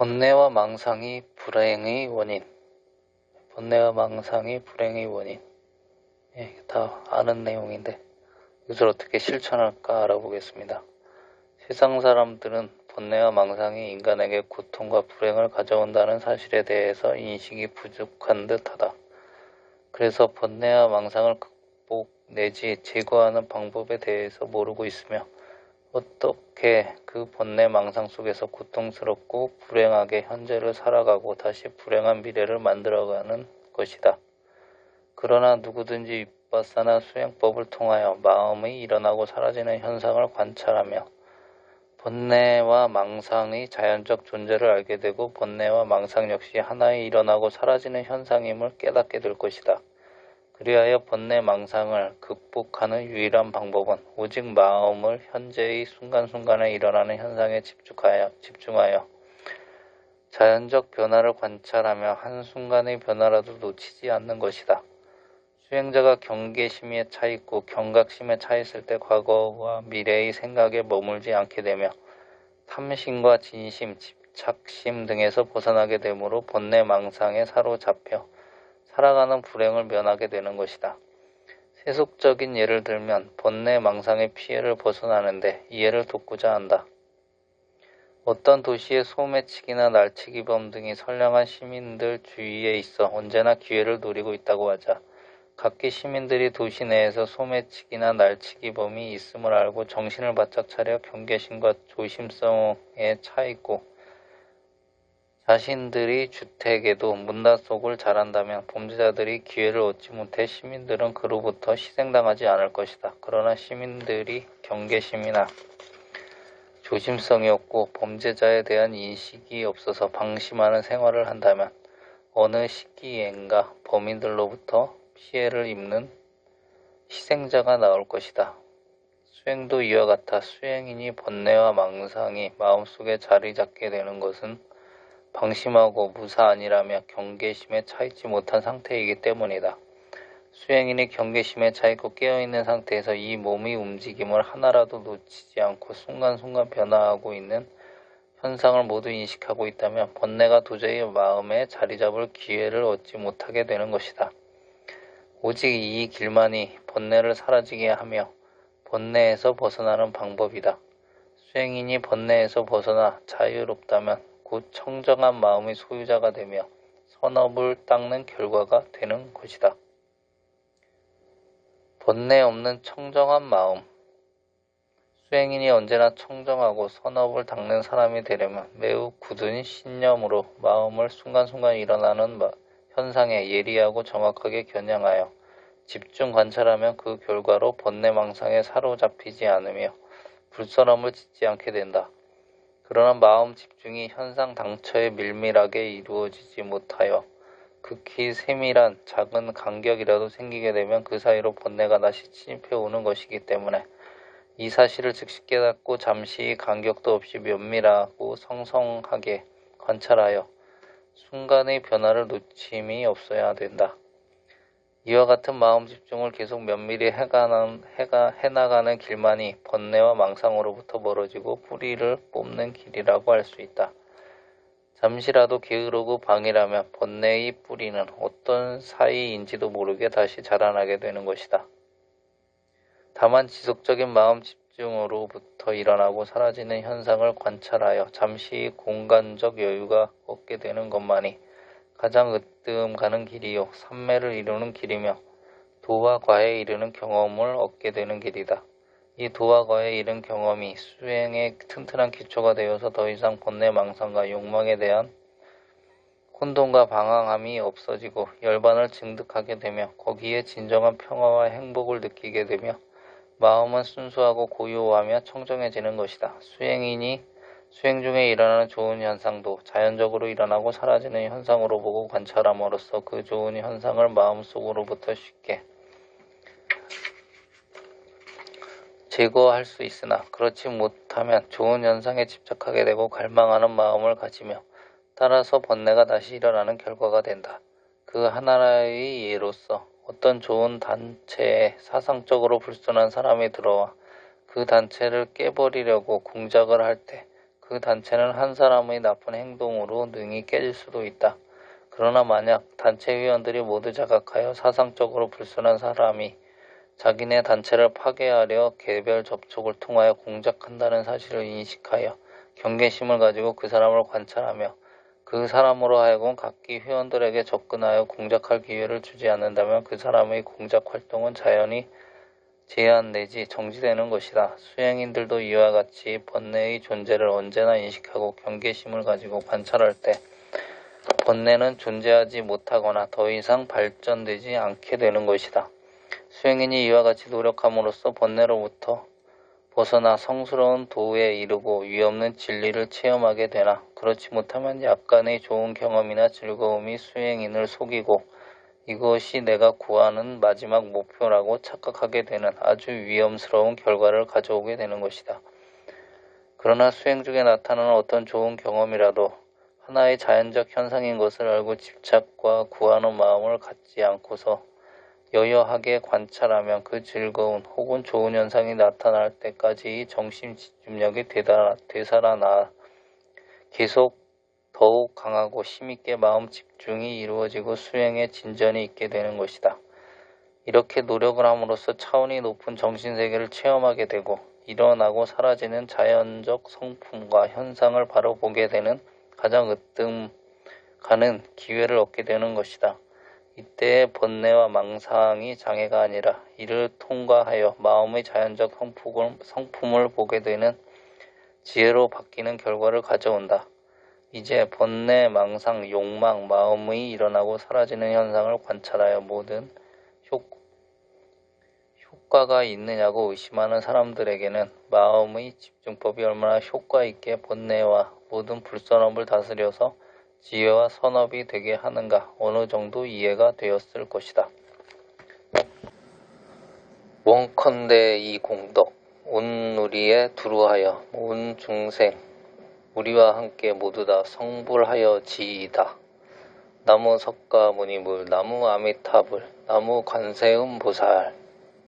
번뇌와 망상이 불행의 원인. 번뇌와 망상이 불행의 원인. 예, 다 아는 내용인데 이것을 어떻게 실천할까 알아보겠습니다. 세상 사람들은 번뇌와 망상이 인간에게 고통과 불행을 가져온다는 사실에 대해서 인식이 부족한 듯하다. 그래서 번뇌와 망상을 극복 내지 제거하는 방법에 대해서 모르고 있으며 어떻게 그 번뇌 망상 속에서 고통스럽고 불행하게 현재를 살아가고 다시 불행한 미래를 만들어가는 것이다. 그러나 누구든지 윗바사나 수행법을 통하여 마음이 일어나고 사라지는 현상을 관찰하며 번뇌와 망상의 자연적 존재를 알게 되고 번뇌와 망상 역시 하나의 일어나고 사라지는 현상임을 깨닫게 될 것이다. 그리하여 번뇌 망상을 극복하는 유일한 방법은 오직 마음을 현재의 순간순간에 일어나는 현상에 집중하여, 집중하여 자연적 변화를 관찰하며 한순간의 변화라도 놓치지 않는 것이다. 수행자가 경계심에 차 있고 경각심에 차 있을 때 과거와 미래의 생각에 머물지 않게 되며 탐심과 진심, 집착심 등에서 벗어나게 되므로 번뇌 망상에 사로잡혀 살아가는 불행을 면하게 되는 것이다. 세속적인 예를 들면 번뇌 망상의 피해를 벗어나는데 이해를 돕고자 한다. 어떤 도시의 소매치기나 날치기범 등이 선량한 시민들 주위에 있어 언제나 기회를 노리고 있다고 하자 각기 시민들이 도시 내에서 소매치기나 날치기범이 있음을 알고 정신을 바짝 차려 경계심과 조심성에 차 있고 자신들이 주택에도 문단속을 잘한다면 범죄자들이 기회를 얻지 못해 시민들은 그로부터 희생당하지 않을 것이다. 그러나 시민들이 경계심이나 조심성이 없고 범죄자에 대한 인식이 없어서 방심하는 생활을 한다면 어느 시기엔가 범인들로부터 피해를 입는 희생자가 나올 것이다. 수행도 이와 같아 수행인이 번뇌와 망상이 마음속에 자리 잡게 되는 것은 방심하고 무사 아니라며 경계심에 차있지 못한 상태이기 때문이다. 수행인이 경계심에 차있고 깨어있는 상태에서 이 몸의 움직임을 하나라도 놓치지 않고 순간순간 변화하고 있는 현상을 모두 인식하고 있다면 번뇌가 도저히 마음에 자리 잡을 기회를 얻지 못하게 되는 것이다. 오직 이 길만이 번뇌를 사라지게 하며 번뇌에서 벗어나는 방법이다. 수행인이 번뇌에서 벗어나 자유롭다면 곧 청정한 마음의 소유자가 되며 선업을 닦는 결과가 되는 것이다. 번뇌 없는 청정한 마음 수행인이 언제나 청정하고 선업을 닦는 사람이 되려면 매우 굳은 신념으로 마음을 순간순간 일어나는 현상에 예리하고 정확하게 겨냥하여 집중 관찰하면 그 결과로 번뇌망상에 사로잡히지 않으며 불선함을 짓지 않게 된다. 그러나 마음 집중이 현상 당처에 밀밀하게 이루어지지 못하여 극히 세밀한 작은 간격이라도 생기게 되면 그 사이로 번뇌가 다시 침입해 오는 것이기 때문에 이 사실을 즉시 깨닫고 잠시 간격도 없이 면밀하고 성성하게 관찰하여 순간의 변화를 놓침이 없어야 된다. 이와 같은 마음 집중을 계속 면밀히 해가는, 해가, 해나가는 길만이 번뇌와 망상으로부터 멀어지고 뿌리를 뽑는 길이라고 할 수 있다. 잠시라도 게으르고 방이라면 번뇌의 뿌리는 어떤 사이인지도 모르게 다시 자라나게 되는 것이다. 다만 지속적인 마음 집중으로부터 일어나고 사라지는 현상을 관찰하여 잠시 공간적 여유가 얻게 되는 것만이 가장 으뜸 가는 길이요 삼매를 이루는 길이며 도와 과에 이르는 경험을 얻게 되는 길이다. 이 도와 과에 이른 경험이 수행의 튼튼한 기초가 되어서 더 이상 번뇌 망상과 욕망에 대한 혼돈과 방황함이 없어지고 열반을 증득하게 되며 거기에 진정한 평화와 행복을 느끼게 되며 마음은 순수하고 고요하며 청정해지는 것이다. 수행인이 수행 중에 일어나는 좋은 현상도 자연적으로 일어나고 사라지는 현상으로 보고 관찰함으로써 그 좋은 현상을 마음속으로부터 쉽게 제거할 수 있으나 그렇지 못하면 좋은 현상에 집착하게 되고 갈망하는 마음을 가지며 따라서 번뇌가 다시 일어나는 결과가 된다. 그 하나의 예로서 어떤 좋은 단체에 사상적으로 불순한 사람이 들어와 그 단체를 깨버리려고 공작을 할 때 그 단체는 한 사람의 나쁜 행동으로 능히 깨질 수도 있다. 그러나 만약 단체 회원들이 모두 자각하여 사상적으로 불순한 사람이 자기네 단체를 파괴하려 개별 접촉을 통하여 공작한다는 사실을 인식하여 경계심을 가지고 그 사람을 관찰하며 그 사람으로 하여금 각기 회원들에게 접근하여 공작할 기회를 주지 않는다면 그 사람의 공작 활동은 자연히 제한 내지 정지되는 것이다. 수행인들도 이와 같이 번뇌의 존재를 언제나 인식하고 경계심을 가지고 관찰할 때 번뇌는 존재하지 못하거나 더 이상 발전되지 않게 되는 것이다. 수행인이 이와 같이 노력함으로써 번뇌로부터 벗어나 성스러운 도에 이르고 위없는 진리를 체험하게 되나 그렇지 못하면 약간의 좋은 경험이나 즐거움이 수행인을 속이고 이것이 내가 구하는 마지막 목표라고 착각하게 되는 아주 위험스러운 결과를 가져오게 되는 것이다. 그러나 수행 중에 나타나는 어떤 좋은 경험이라도 하나의 자연적 현상인 것을 알고 집착과 구하는 마음을 갖지 않고서 여여하게 관찰하면 그 즐거운 혹은 좋은 현상이 나타날 때까지 정신 집중력이 되살아나 계속 더욱 강하고 힘있게 마음 집중이 이루어지고 수행에 진전이 있게 되는 것이다. 이렇게 노력을 함으로써 차원이 높은 정신세계를 체험하게 되고 일어나고 사라지는 자연적 성품과 현상을 바로 보게 되는 가장 으뜸 가는 기회를 얻게 되는 것이다. 이때의 번뇌와 망상이 장애가 아니라 이를 통과하여 마음의 자연적 성품을 보게 되는 지혜로 바뀌는 결과를 가져온다. 이제 번뇌, 망상, 욕망, 마음의 일어나고 사라지는 현상을 관찰하여 모든 효, 효과가 있느냐고 의심하는 사람들에게는 마음의 집중법이 얼마나 효과 있게 번뇌와 모든 불선업을 다스려서 지혜와 선업이 되게 하는가 어느 정도 이해가 되었을 것이다. 원컨대 이 공덕 온 누리에 두루하여 온 중생 우리와 함께 모두 다 성불하여 지이다. 나무 석가 무니물 나무 아미타불 나무 관세음 보살